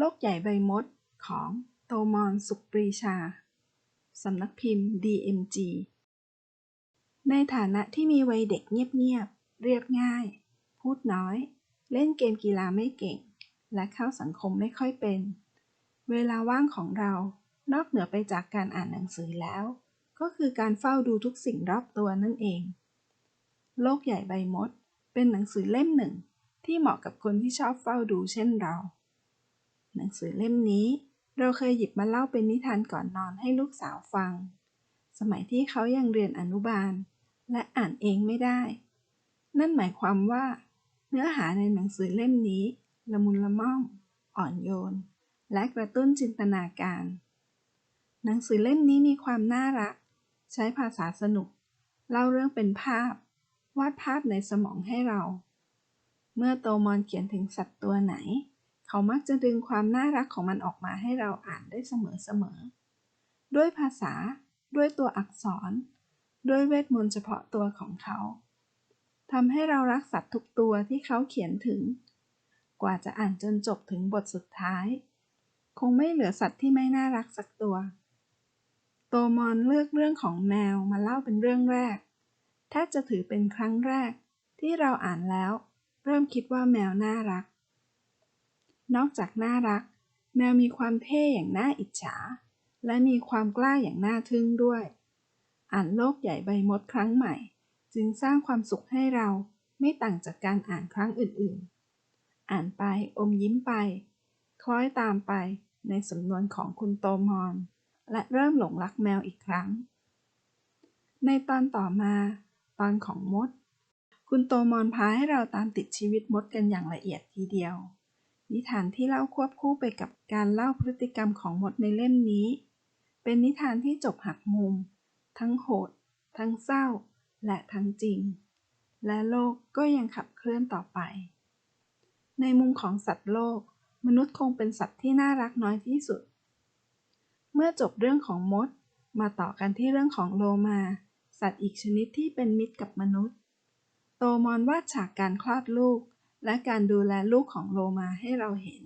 โลกใหญ่ใบมด ของโตมอนสุขปรีชา สำนักพิมพ์ DMG ในฐานะที่มีวัยเด็กเงียบๆ เรียบง่าย พูดน้อย เล่นเกมกีฬาไม่เก่ง และเข้าสังคมไม่ค่อยเป็น เวลาว่างของเรา นอกเหนือไปจากการอ่านหนังสือแล้ว ก็คือการเฝ้าดูทุกสิ่งรอบตัวนั่นเอง โลกใหญ่ใบมด เป็นหนังสือเล่มหนึ่ง ที่เหมาะกับคนที่ชอบเฝ้าดูเช่นเรา หนังสือเล่มนี้ เราเคยหยิบมาเล่าเป็นนิทานก่อนนอนให้ลูกสาวฟัง สมัยที่เขายังเรียนอนุบาล และอ่านเองไม่ได้ นั่นหมายความว่า เนื้อหาในหนังสือเล่มนี้ ละมุนละม่อม อ่อนโยน และกระตุ้นจินตนาการ หนังสือเล่มนี้มีความน่ารัก ใช้ภาษาสนุก เล่าเรื่องเป็นภาพ วาดภาพในสมองให้เรา เมื่อโตมอนเขียนถึงสัตว์ตัวไหน เขามักจะดึงความน่ารักของมันออกมาให้เราอ่านได้เสมอๆ ด้วยภาษา ด้วยตัวอักษร ด้วยเวทมนต์เฉพาะตัวของเขาทำให้เรารักสัตว์ทุกตัวที่เขาเขียนถึง กว่าจะอ่านจนจบถึงบทสุดท้าย คงไม่เหลือสัตว์ที่ไม่น่ารักสักตัว โตมอนเลือกเรื่องของแมวมาเล่าเป็นเรื่องแรก ถ้าจะถือเป็นครั้งแรกที่เราอ่านแล้ว เริ่มคิดว่าแมวน่ารัก นอกจากน่ารัก แมวมีความเท่อย่างน่าอิจฉา และมีความกล้าอย่างน่าทึ่งด้วย อ่านโลกใหญ่ใบมดครั้งใหม่ จึงสร้างความสุขให้เราไม่ต่างจากการอ่านครั้งอื่นๆ อ่านไปอมยิ้มไป คล้อยตามไปในสำนวนของคุณโตมอน และเริ่มหลงรักแมวอีกครั้ง ในตอนต่อมา ตอนของมด คุณโตมอนพาให้เราตามติดชีวิตมดกันอย่างละเอียดทีเดียว นิทานที่เล่าควบคู่ไปกับการเล่าพฤติกรรมของมดในเล่มนี้ เป็นนิทานที่จบหักมุม ทั้งโหด ทั้งเศร้า และทั้งจริง และโลกก็ยังขับเคลื่อนต่อไป ในมุมของสัตว์โลก มนุษย์คงเป็นสัตว์ที่น่ารักน้อยที่สุด เมื่อจบเรื่องของมด มาต่อกันที่เรื่องของโลมา สัตว์อีกชนิดที่เป็นมิตรกับมนุษย์ โตมอนวาดฉากการคลอดลูก และการดูแลลูกของโลมาให้เราเห็น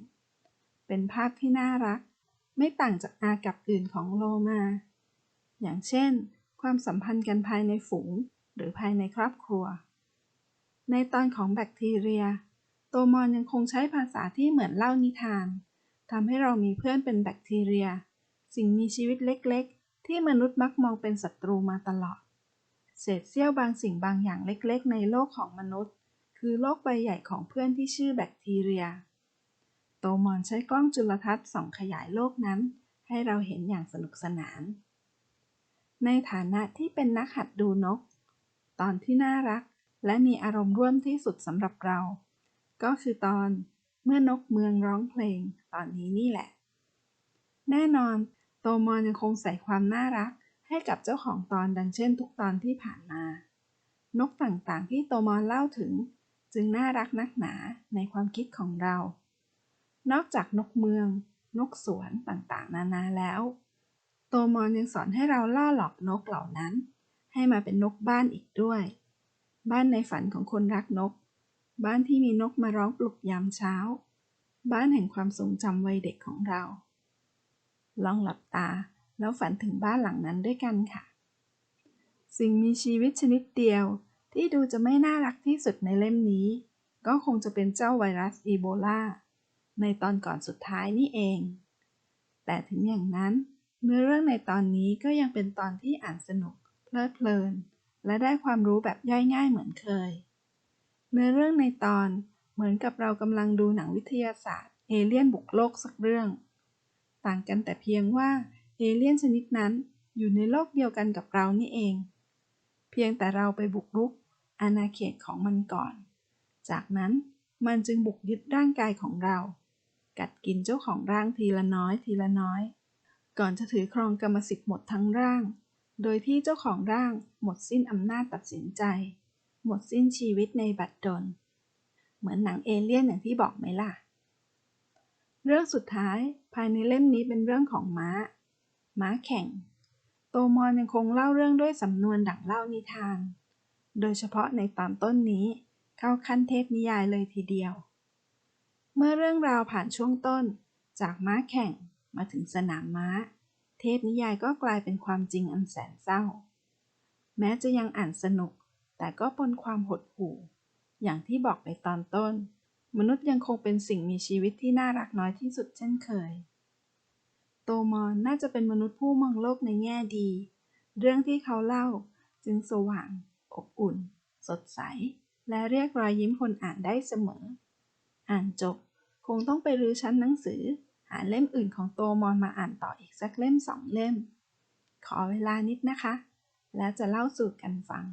เป็นภาพที่น่ารัก ไม่ต่างจากอากับอื่นของโลมา อย่างเช่น ความสัมพันธ์กันภายในฝูง หรือภายในครอบครัว ในตอนของแบคทีเรียโตมอนยังคงใช้ภาษาที่เหมือนเล่านิทานทำให้เรามีเพื่อนเป็นแบคทีเรีย สิ่งมีชีวิตเล็กๆ ที่มนุษย์มักมองเป็นศัตรูมาตลอด เศษเสี้ยวบางสิ่งบางอย่างเล็กๆ ในโลกของมนุษย์ คือโลกใบใหญ่ของเพื่อนที่ชื่อแบคทีเรีย โตมอนใช้กล้องจุลทรรศน์ส่องขยายโลกนั้น ให้เราเห็นอย่างสนุกสนาน ในฐานะที่เป็นนักหัดดูนก ตอนที่น่ารักและมีอารมณ์ร่วมที่สุดสำหรับเรา ก็คือตอนเมื่อนกเมืองร้องเพลงตอนนี้นี่แหละ แน่นอน โตมอนยังคงใส่ความน่ารักให้กับเจ้าของตอนดังเช่นทุกตอนที่ผ่านมา นกต่างๆที่โตมอนเล่าถึง จึงน่ารักนักหนาในความคิดของเรา นอกจากนกเมือง นกสวนต่างๆ นานาแล้ว โตมอนยังสอนให้เราล่อหลอกนกเหล่านั้น ให้มาเป็นนกบ้านอีกด้วย บ้านในฝันของคนรักนก บ้านที่มีนกมาร้องปลุกยามเช้า บ้านแห่งความทรงจำวัยเด็กของเรา ลองหลับตาแล้วฝันถึงบ้านหลังนั้นด้วยกันค่ะ สิ่งมีชีวิตชนิดเดียว ที่ดูจะไม่น่ารักที่สุดในเล่มนี้ ก็คงจะเป็นเจ้าไวรัสอีโบลาในตอนก่อนสุดท้ายนี่เอง แต่ถึงอย่างนั้นเนื้อเรื่องในตอนนี้ก็ยังเป็นตอนที่อ่านสนุก เพลิดเพลิน และได้ความรู้แบบย่อยง่ายเหมือนเคย เนื้อเรื่องในตอนเหมือนกับเรากำลังดูหนังวิทยาศาสตร์ เอเลี่ยนบุกโลกสักเรื่อง ต่างกันแต่เพียงว่าเอเลี่ยนชนิดนั้นอยู่ในโลกเดียวกันกับเรานี่เอง เพียงแต่เราไปบุกรุก อาณาเขตของมันก่อน จากนั้นมันจึงบุกยึดร่างกายของเรา กัดกินเจ้าของร่างทีละน้อยทีละน้อย ก่อนจะถือครองกรรมสิทธิ์หมดทั้งร่าง โดยที่เจ้าของร่างหมดสิ้นอำนาจตัดสินใจ หมดสิ้นชีวิตในบัดดล เหมือนหนังเอเลี่ยนอย่างที่บอกไหมล่ะ เรื่องสุดท้ายภายในเล่มนี้เป็นเรื่องของม้า ม้าแข่ง โตมอนยังคงเล่าเรื่องด้วยสำนวนดั่งเล่านิทาน โดยเฉพาะในตอนต้นนี้ เข้าขั้นเทพนิยายเลยทีเดียว เมื่อเรื่องราวผ่านช่วงต้น จากม้าแข่งมาถึงสนามม้า เทพนิยายก็กลายเป็นความจริงอันแสนเศร้า แม้จะยังอ่านสนุก แต่ก็ปนความหดหู่ อย่างที่บอกไปตอนต้น มนุษย์ยังคงเป็นสิ่งมีชีวิตที่น่ารักน้อยที่สุดเช่นเคย โตมอนน่าจะเป็นมนุษย์ผู้มองโลกในแง่ดี เรื่องที่เขาเล่าจึงสว่าง อบอุ่น สดใส และเรียกรอยยิ้มคนอ่านได้เสมอ อ่านจบ คงต้องไปรื้อชั้นหนังสือ หาเล่มอื่นของโตมอนมาอ่านต่ออีกสักเล่มสองเล่ม ขอเวลานิดนะคะ แล้วจะเล่าสู่กันฟัง